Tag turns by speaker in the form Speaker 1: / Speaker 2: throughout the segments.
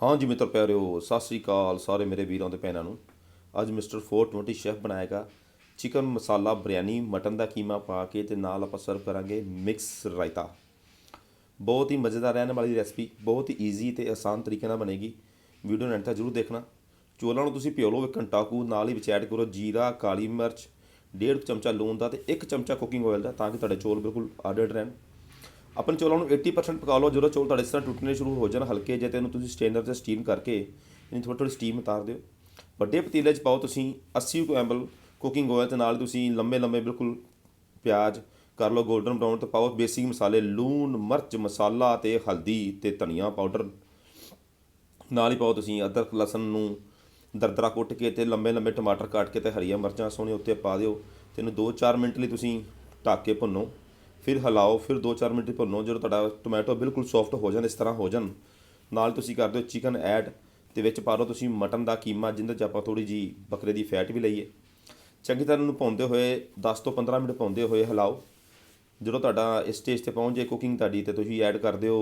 Speaker 1: ਹਾਂ ਜੀ ਮਿੱਤਰ ਪਿਆਰਿਓ, ਸਤਿ ਸ੍ਰੀ ਅਕਾਲ ਸਾਰੇ ਮੇਰੇ ਵੀਰਾਂ ਤੇ ਭੈਣਾਂ ਨੂੰ। ਅੱਜ ਮਿਸਟਰ 420 ਸ਼ੈਫ ਬਣਾਏਗਾ ਚਿਕਨ ਮਸਾਲਾ ਬਿਰਿਆਨੀ ਮਟਨ ਦਾ ਕੀਮਾ ਪਾ ਕੇ ਤੇ ਨਾਲ ਆਪਾਂ ਸਰਵ ਕਰਾਂਗੇ ਮਿਕਸ ਰਾਇਤਾ। ਬਹੁਤ ਹੀ ਮਜ਼ੇਦਾਰ ਰਹਿਣ ਵਾਲੀ ਰੈਸਪੀ ਬਹੁਤ ਹੀ ਈਜ਼ੀ ਤੇ ਆਸਾਨ ਤਰੀਕੇ ਨਾਲ ਬਣੇਗੀ। ਵੀਡੀਓ ਨੂੰ ਐਂਡ ਤੱਕ ਜ਼ਰੂਰ ਦੇਖਣਾ। ਚੋਲਾਂ ਨੂੰ ਤੁਸੀਂ ਭਿਓ ਲਓ ਇੱਕ ਘੰਟਾ ਕੁ, ਨਾਲ ਹੀ ਵਿੱਚ ਐਡ ਕਰੋ ਜੀਰਾ, ਕਾਲੀ ਮਿਰਚ, ਡੇਢ ਚਮਚਾ ਲੂਣ ਦਾ ਤੇ ਇੱਕ ਚਮਚਾ ਕੁਕਿੰਗ ਆਇਲ ਦਾ ਤਾਂ ਕਿ ਤੁਹਾਡੇ ਚੌਲ ਬਿਲਕੁਲ ਆਡਰਡ ਰਹਿਣ। ਆਪਣੇ ਚੌਲਾਂ ਨੂੰ 80% ਪਕਾ ਲਓ, ਜਦੋਂ ਚੌਲ ਤੁਹਾਡੇ ਇਸ ਤਰ੍ਹਾਂ ਟੁੱਟਣੇ ਸ਼ੁਰੂ ਹੋ ਜਾਣ ਹਲਕੇ ਜੇ ਤੇ ਇਹਨੂੰ ਤੁਸੀਂ ਸਟੇਨਰ ਤੇ ਸਟੀਮ ਕਰਕੇ ਇਹਨੂੰ ਥੋੜੀ ਥੋੜੀ ਸਟੀਮ ਉਤਾਰ ਦਿਓ। ਵੱਡੇ ਪਤੀਲੇ 'ਚ ਪਾਓ ਤੁਸੀਂ 80 ਕੁ ਐਮਐਲ ਕੁਕਿੰਗ ਆਇਲ ਤੇ ਨਾਲ ਤੁਸੀਂ ਲੰਬੇ ਲੰਮੇ ਬਿਲਕੁਲ ਪਿਆਜ਼ ਕਰ ਲਓ 골ਡਨ ਬਰਾਊਨ ਤੇ ਪਾਓ, ਬੇਸਿਕ ਮਸਾਲੇ ਲੂਣ, ਮਿਰਚ, ਮਸਾਲਾ ਤੇ ਹਲਦੀ ਤੇ ਧਨੀਆ ਪਾਊਡਰ ਨਾਲ ਹੀ ਪਾਓ ਤੁਸੀਂ ਅਦਰਕ, ਲਸਣ ਨੂੰ ਦਰਦਰਾ ਕੁੱਟ ਕੇ ਤੇ ਲੰਬੇ ਲੰਬੇ ਟਮਾਟਰ ਕੱਟ ਕੇ ਤੇ ਹਰੀਆਂ ਮਿਰਚਾਂ ਸੋਹਣੀਆਂ ਉੱਤੇ ਪਾ ਦਿਓ। ਤੇ ਇਹਨੂੰ 2-4 ਮਿੰਟ ਲਈ ਤੁਸੀਂ ਢੱਕ ਕੇ ਭੁੰਨੋ। ਫਿਰ ਹਿਲਾਓ, ਫਿਰ 2-4 ਮਿੰਟ ਭੁੰਨੋ, ਜਦੋਂ ਤੁਹਾਡਾ ਟੋਮੈਟੋ ਬਿਲਕੁਲ ਸੌਫਟ ਹੋ ਜਾਣ, ਇਸ ਤਰ੍ਹਾਂ ਹੋ ਜਾਣ। ਨਾਲ ਤੁਸੀਂ ਕਰ ਦਿਓ ਚਿਕਨ ਐਡ ਤੇ ਵਿੱਚ ਪਾ ਦਿਓ ਤੁਸੀਂ ਮਟਨ ਦਾ ਕੀਮਾ ਜਿੰਦੇ 'ਚ ਆਪਾਂ ਥੋੜੀ ਜੀ ਬੱਕਰੇ ਦੀ ਫੈਟ ਵੀ ਲਈਏ। ਚੰਗੀ ਤਰ੍ਹਾਂ ਨੂੰ ਭੁੰਨਦੇ ਹੋਏ 10 ਤੋਂ 15 ਮਿੰਟ ਪਾਉਂਦੇ ਹੋਏ ਹਿਲਾਓ। ਜਦੋਂ ਤੁਹਾਡਾ ਇਸ ਸਟੇਜ ਤੇ ਪਹੁੰਚ ਜੇ ਕੁਕਿੰਗ ਤੁਹਾਡੀ ਤੇ ਤੁਸੀਂ ਐਡ ਕਰ ਦਿਓ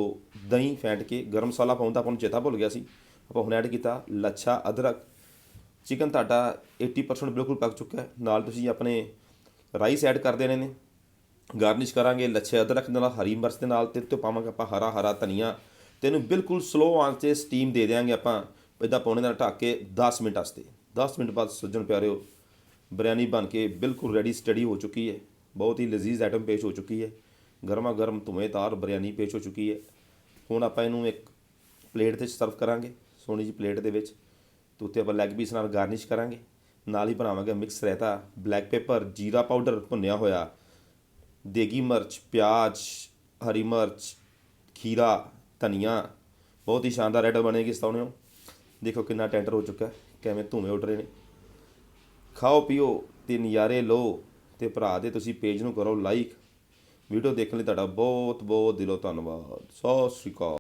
Speaker 1: ਦਹੀਂ ਫੈਂਟ ਕੇ। ਗਰਮ ਮਸਾਲਾ ਪਾਉਣ ਦਾ ਆਪਾਂ ਨੂੰ ਚੇਤਾ ਭੁੱਲ ਗਿਆ ਸੀ। ਆਪਾਂ ਹੁਣ ਐਡ ਕੀਤਾ ਲੱਛਾ, ਅਦਰਕ। ਚਿਕਨ ਤੁਹਾਡਾ 80% ਬਿਲਕੁਲ ਪੱਕ ਚੁੱਕਾ ਹੈ। ਨਾਲ ਤੁਸੀਂ ਆਪਣੇ ਰਾਈਸ ਐਡ ਕਰ ਦੇਣੇ ਨੇ। ਗਾਰਨਿਸ਼ ਕਰਾਂਗੇ, ਲੱਛੇ, ਅਦਰਕ ਦੇ ਨਾਲ, ਹਰੀ ਮਿਰਚ ਦੇ ਨਾਲ ਤੇ ਉੱਤੇ ਪਾਵਾਂਗੇ ਆਪਾਂ ਹਰਾ ਹਰਾ ਧਨੀਆ। ਤੇ ਇਹਨੂੰ ਬਿਲਕੁਲ ਸਲੋ ਆਂਚ ਤੇ ਸਟੀਮ ਦੇ ਦੇਵਾਂਗੇ ਆਪਾਂ ਇਦਾਂ ਪੌਣੇ ਨਾਲ ਢੱਕ ਕੇ 10 ਮਿੰਟ ਵਾਸਤੇ। 10 ਮਿੰਟ ਬਾਅਦ ਸੱਜਣ ਪਿਆਰਿਓ, ਬਿਰਿਆਨੀ ਬਣ ਕੇ ਬਿਲਕੁਲ ਰੈਡੀ ਸਟੱਡੀ ਹੋ ਚੁੱਕੀ ਹੈ। ਬਹੁਤ ਹੀ ਲਜ਼ੀਜ਼ ਆਈਟਮ ਪੇਸ਼ ਹੋ ਚੁੱਕੀ ਹੈ। ਗਰਮਾ ਗਰਮ ਧੂਮੇਦਾਰ ਬਿਰਿਆਨੀ ਪੇਸ਼ ਹੋ ਚੁੱਕੀ ਹੈ। ਹੁਣ ਆਪਾਂ ਇਹਨੂੰ ਇੱਕ ਪਲੇਟ ਤੇ ਸਰਵ ਕਰਾਂਗੇ, ਸੋਹਣੀ ਜੀ ਪਲੇਟ ਦੇ ਵਿੱਚ। ਤੇ ਉੱਤੇ ਆਪਾਂ ਲੈਗ ਪੀਸ ਨਾਲ ਗਾਰਨਿਸ਼ ਕਰਾਂਗੇ। ਨਾਲ ਹੀ ਬਣਾਵਾਂਗੇ ਮਿਕਸ ਰਾਇਤਾ ਬਲੈਕ ਪੇਪਰ ਜੀਰਾ ਪਾਊਡਰ ਭੁੰਨਿਆ ਹੋਇਆ। ਦੇਗੀ ਮਿਰਚ, ਪਿਆਜ਼, ਹਰੀ ਮਿਰਚ, ਖੀਰਾ, ਧਨੀਆ। ਬਹੁਤ ਹੀ ਸ਼ਾਨਦਾਰ ਆਈਟਮ ਬਣੇਗੀ ਸਤਾਉਣਿਓ। ਦੇਖੋ ਕਿੰਨਾ ਟੈਂਡਰ ਹੋ ਚੁੱਕਾ ਕਿਵੇਂ ਧੂਮੇ ਉੱਡ ਰਹੇ ਨੇ। ਖਾਓ, ਪੀਓ, ਤੇ ਨਜ਼ਾਰੇ ਲਓ, ਤੇ ਭਰਾ ਦੇ ਤੁਸੀਂ ਪੇਜ ਨੂੰ ਕਰੋ ਲਾਈਕ ਵੀਡੀਓ ਦੇਖਣ ਲਈ ਤੁਹਾਡਾ ਬਹੁਤ ਬਹੁਤ ਦਿਲੋਂ ਧੰਨਵਾਦ। ਸਤਿ ਸ਼੍ਰੀ ਅਕਾਲ।